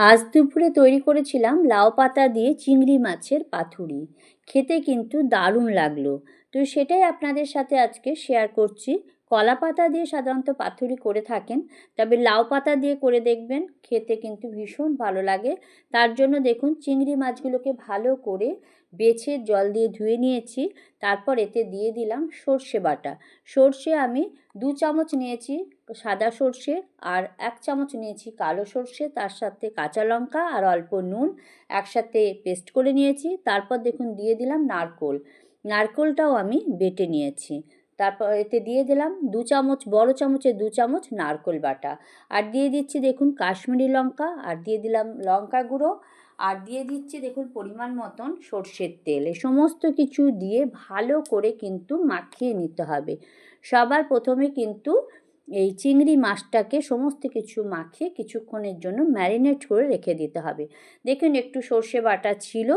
আজ দুপুরে তৈরি করেছিলাম লাউ পাতা দিয়ে চিংড়ি মাছের পাথুরি খেতে কিন্তু দারুণ লাগল। তো সেটাই আপনাদের সাথে আজকে শেয়ার করছি। কলা পাতা দিয়ে সাধারণত পাথুরি করে থাকেন, তবে লাউ পাতা দিয়ে করে দেখবেন, খেতে কিন্তু ভীষণ ভালো লাগে। তার জন্য দেখুন, চিংড়ি মাছগুলোকে ভালো করে বেছে জল দিয়ে ধুয়ে নিয়েছি, তারপর এতে দিয়ে দিলাম সর্ষে বাটা। সর্ষে আমি দু চামচ নিয়েছি সাদা সর্ষে আর এক চামচ নিয়েছি কালো সর্ষে, তার সাথে কাঁচা লঙ্কা আর অল্প নুন একসাথে পেস্ট করে নিয়েছি, তারপর দেখুন দিয়ে দিলাম নারকোল। নারকোলটাও আমি বেটে নিয়েছি। তারপর এতে দিয়ে দিলাম দু চামচ, বড় চামচে দু চামচ নারকোল বাটা। আর দিয়ে দিচ্ছি দেখুন কাশ্মীরি লঙ্কা, আর দিয়ে দিলাম লঙ্কা গুঁড়ো, আর দিয়ে দিচ্ছি দেখুন পরিমাণ মতন সর্ষের তেল। এ সমস্ত কিছু দিয়ে ভালো করে কিন্তু মাখিয়ে নিতে হবে। সবার প্রথমে কিন্তু এই চিংড়ি মাছটাকে সমস্ত কিছু মাখিয়ে কিছুক্ষণের জন্য ম্যারিনেট করে রেখে দিতে হবে। দেখুন, একটু সর্ষে বাটা ছিল,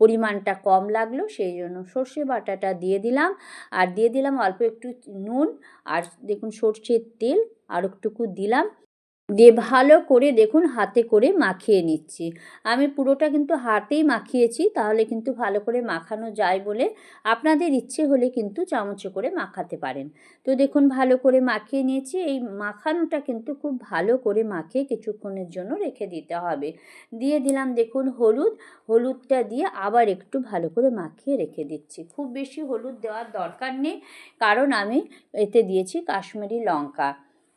পরিমাণটা কম লাগল, সেই জন্য সর্ষে বাটাটা দিয়ে দিলাম। আর দিয়ে দিলাম অল্প একটু নুন, আর দেখুন সর্ষের তেল আর একটুকু দিলাম। দিয়ে ভালো করে দেখুন, হাতে করে মাখিয়ে নিচ্ছি। আমি পুরোটা কিন্তু হাতেই মাখিয়েছি, তাহলে কিন্তু ভালো করে মাখানো যায় বলে আপনাদের ইচ্ছে হলে কিন্তু চামচে করে মাখাতে পারেন। তো দেখুন, ভালো করে মাখিয়ে নিয়েছি। এই মাখানোটা কিন্তু খুব ভালো করে মাখিয়ে কিছুক্ষণের জন্য রেখে দিতে হবে। দিয়ে দিলাম দেখুন হলুদ। হলুদটা দিয়ে আবার একটু ভালো করে মাখিয়ে রেখে দিচ্ছি। খুব বেশি হলুদ দেওয়ার দরকার নেই, কারণ আমি এতে দিয়েছি কাশ্মীরি লঙ্কা।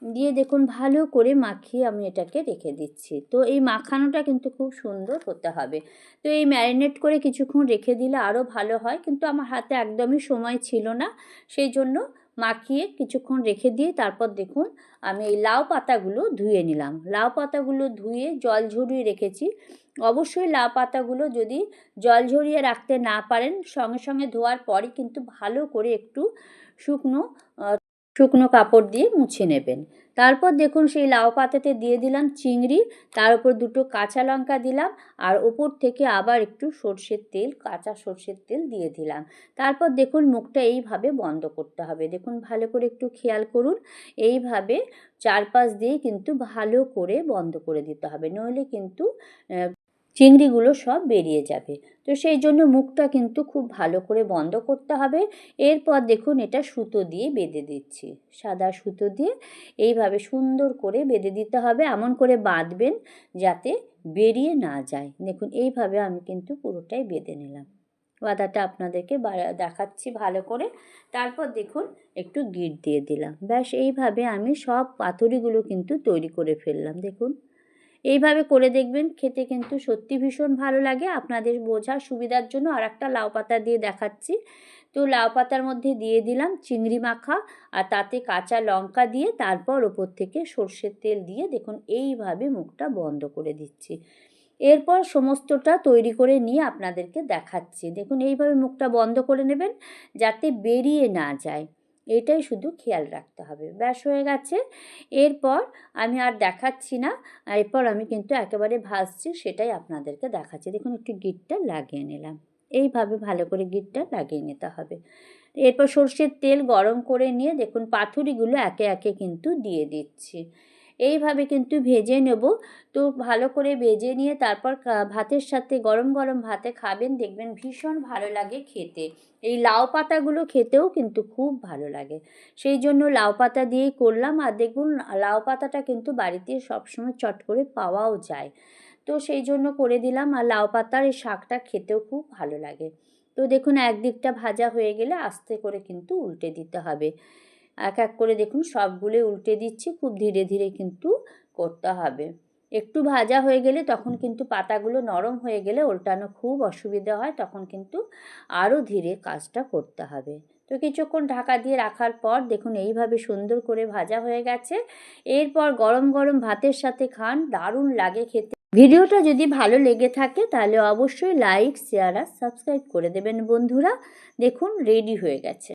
দিয়ে দেখুন, ভালো করে মাখিয়ে আমি এটাকে রেখে দিচ্ছি। তো এই মাখানোটা কিন্তু খুব সুন্দর হতে হবে। তো এই ম্যারিনেট করে কিছুক্ষণ রেখে দিলে আরও ভালো হয়। কিন্তু আমার হাতে একদমই সময় ছিল না, সেই জন্য মাখিয়ে কিছুক্ষণ রেখে দিয়ে তারপর দেখুন, আমি এই লাউ পাতাগুলো ধুয়ে নিলাম। লাউ পাতাগুলো ধুয়ে জল ঝরিয়ে রেখেছি। অবশ্যই লাউ পাতাগুলো যদি জল ঝরিয়ে রাখতে না পারেন, সঙ্গে সঙ্গে ধোয়ার পরই কিন্তু ভালো করে একটু শুকনো শুকনো কাপড় দিয়ে মুছে নেবেন। তারপর দেখুন সেই লাউ পাতাতে দিয়ে দিলাম চিংড়ি, তার উপর দুটো কাঁচা লঙ্কা দিলাম, আর ওপর থেকে আবার একটু সর্ষের তেল, কাঁচা সর্ষের তেল দিয়ে দিলাম। তারপর দেখুন মুখটা এইভাবে বন্ধ করতে হবে। দেখুন ভালো করে একটু খেয়াল করুন, এইভাবে চারপাশ দিয়ে কিন্তু ভালো করে বন্ধ করে দিতে হবে। নইলে কিন্তু চিংড়িগুলো সব বেরিয়ে যাবে। তো সেই জন্য মুখটা কিন্তু খুব ভালো করে বন্ধ করতে হবে। এরপর দেখুন এটা সুতো দিয়ে বেঁধে দিচ্ছি। সাদা সুতো দিয়ে এইভাবে সুন্দর করে বেঁধে দিতে হবে। এমন করে বাঁধবেন যাতে বেরিয়ে না যায়। দেখুন এইভাবে আমি কিন্তু পুরোটাই বেঁধে নিলাম। বাঁধাটা আপনাদেরকে দেখাচ্ছি ভালো করে। তারপর দেখুন একটু গিট দিয়ে দিলাম। ব্যাস এইভাবে আমি সব পাথরিগুলো কিন্তু তৈরি করে ফেললাম। দেখুন এইভাবে করে দেখবেন, খেতে কিন্তু সত্যি ভীষণ ভালো লাগে। আপনাদের বোঝার সুবিধার জন্য আর একটা লাউ পাতা দিয়ে দেখাচ্ছি। তো লাউ পাতার মধ্যে দিয়ে দিলাম চিংড়ি মাখা আর তাতে কাঁচা লঙ্কা দিয়ে তারপর ওপর থেকে সর্ষের তেল দিয়ে দেখুন এইভাবে মুখটা বন্ধ করে দিচ্ছি। এরপর সমস্তটা তৈরি করে নিয়ে আপনাদেরকে দেখাচ্ছি। দেখুন এইভাবে মুখটা বন্ধ করে নেবেন যাতে বেরিয়ে না যায়। এটাই শুধু খেয়াল রাখতে হবে। ব্যাস হয়ে গেছে। এরপর আমি আর দেখাচ্ছি না। এরপর আমি কিন্তু একেবারে ভাজছি সেটাই আপনাদেরকে দেখাচ্ছি। দেখুন, একটু গিটটা লাগিয়ে নিলাম। এইভাবে ভালো করে গিটটা লাগিয়ে নিতে হবে। এরপর সর্ষের তেল গরম করে নিয়ে দেখুন, পাথুরিগুলো একে একে কিন্তু দিয়ে দিচ্ছি। এইভাবে কিন্তু ভেজে নেব। তো ভালো করে ভেজে নিয়ে তারপর ভাতের সাথে গরম গরম ভাতে খাবেন। দেখবেন ভীষণ ভালো লাগে খেতে। এই লাউ পাতাগুলো খেতেও কিন্তু খুব ভালো লাগে। সেই জন্য লাউ পাতা দিয়েই করলাম। আর দেখুন, লাউ পাতাটা কিন্তু বাড়িতে সবসময় চট করে পাওয়াও যায়। তো সেই জন্য করে দিলাম। আর লাউ পাতার এই শাকটা খেতেও খুব ভালো লাগে। তো দেখুন, একদিকটা ভাজা হয়ে গেলে আস্তে করে কিন্তু উল্টে দিতে হবে। এক এক করে দেখুন সবগুলো উল্টে দিচ্ছি, খুব ধীরে ধীরে কিন্তু করতে হবে। একটু ভাজা হয়ে গেলে তখন কিন্তু পাতাগুলো নরম হয়ে গেলে উল্টানো খুব অসুবিধা হয়, তখন কিন্তু আরও ধীরে কাজটা করতে হবে। তো কিছুক্ষণ ঢাকা দিয়ে রাখার পর দেখুন, এইভাবে সুন্দর করে ভাজা হয়ে গেছে। এরপর গরম গরম ভাতের সাথে খান, দারুণ লাগে খেতে। ভিডিওটা যদি ভালো লেগে থাকে তাহলে অবশ্যই লাইক, শেয়ার আর সাবস্ক্রাইব করে দেবেন বন্ধুরা। দেখুন, রেডি হয়ে গেছে।